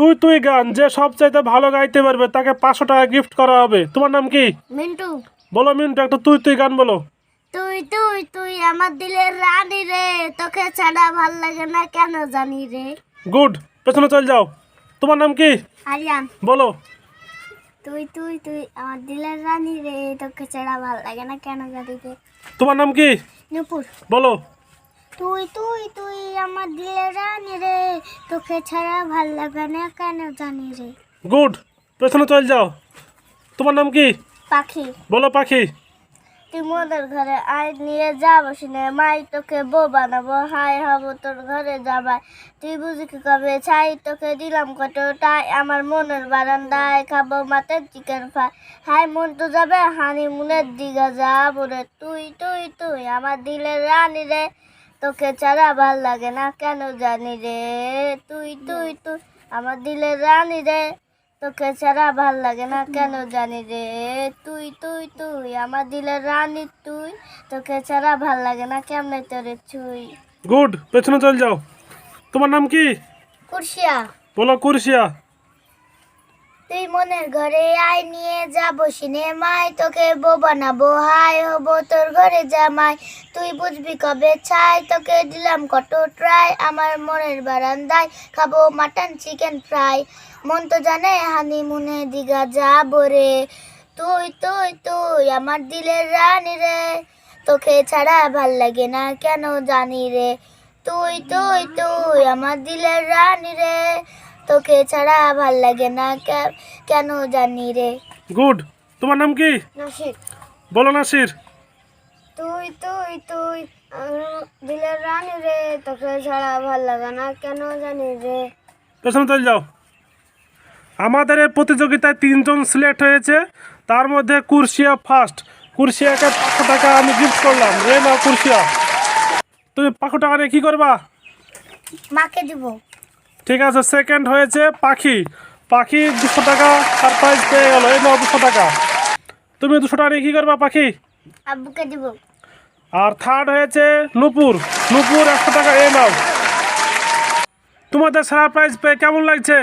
তুই তুই গান যে সবচাইতে ভালো গাইতে পারবে তাকে পাঁচশো টাকা গিফট করা হবে। তোমার নাম কি? মিন্টু। বলো মিন্টু একটা তুই তুই গান বলো। তুই তুই তুই আমার দিলের রানী রে তোকে ছাড়া ভালো লাগে না কেন জানি রে? গুড পেছনে চল যাও। তোমার নাম কি? আরিয়ান। বলো। তুই তুই তুই আমার দিলের রানী রে তোকে ছাড়া ভালো লাগে না কেন জানি রে? তোমার নাম কি? নুপুর। বলো। তুই তুই তুই আমার দিলের রানী রে। তোকে ছাড়া ভালো লাগে না কেন জানি রে। গুড পেছনে চল যাও। তোমার নাম কি? পাখি। বলো পাখি। তুই মোদের ঘরে আয় নিয়ে যাব শুনে মাই তোকে বউ বানাবো হাই হব তোর ঘরে যাবাই তুই বুঝি কি কবে ছাই তোকে দিলাম কত টাই আমার মনের বারান্দায় খাব মাতের চিকেন ফ্রাই হাই মন তো যাবে হানি মুনের দিঘা যাব রে। তুই তুই তুই আমার দিলে রানী রে। তোকে ছাড়া ভালো লাগে না কেন জানি রে? তুই তুই তুই আমার দিলে রানী রে। তোকে ছাড়া ভালো লাগে না কেন জানি রে? তুই তুই তুই আমার দিলের রানী তুই। তোকে ছাড়া ভালো লাগে না কেমনে তোরে ছুই? গুড পেছনে চল যাও। তোমার নাম কি? কুরশিয়া। বলো কুরশিয়া। তুই মনের ঘরে আয়, নিয়ে যাব সিনেমায়। তোকে বো বানাবো, হাই হব তোর ঘরে জামাই। তুই বুঝবি কবে ছাই তোকে দিলাম কত ট্রাই আমার মনের বারান্দায় খাব মাটন চিকেন ফ্রাই মন তো জানে হানি মুনে দিঘা যাব রে। তুই তুই তুই আমার দিলের রানী রে। তোকে ছাড়া ভালো লাগে না কেন জানি রে। তুই তুই তুই আমার দিলের রানী রে। তোকে ছাড়া ভালো লাগে না। কেন জানি রে। গুড। তোমার নাম কি? নাসিক বলো নাসির। তুই তুই তুই। দিলের রানী রে। তোকে ছাড়া ভালো লাগে না। কেন জানি রে। পেছনে চল যাও। আমাদের এই প্রতিযোগিতায় তিনজন সিলেক্ট হয়েছে। তার মধ্যে কুরশিয়া ফার্স্ট কুরশিয়াকে পাঁচশো টাকা আমি গিফট করলাম। রে নাও কুরশিয়া তুমি পাঁচশো টাকা নিয়ে কী করবা? মাকে দিব। ঠিক আছে সেকেন্ড হয়েছে পাখি। পাখি দুশো টাকা সারপ্রাইজ পেয়ে গেল এই নাও দুশো টাকা। তুমি দুশো টাকা নিয়ে কী করবা পাখি? আব্বুকে দিব। আর থার্ড হয়েছে নুপুর। নুপুর একশো টাকা এ নাও। তোমাদের সারপ্রাইজ পেয়ে কেমন লাগছে?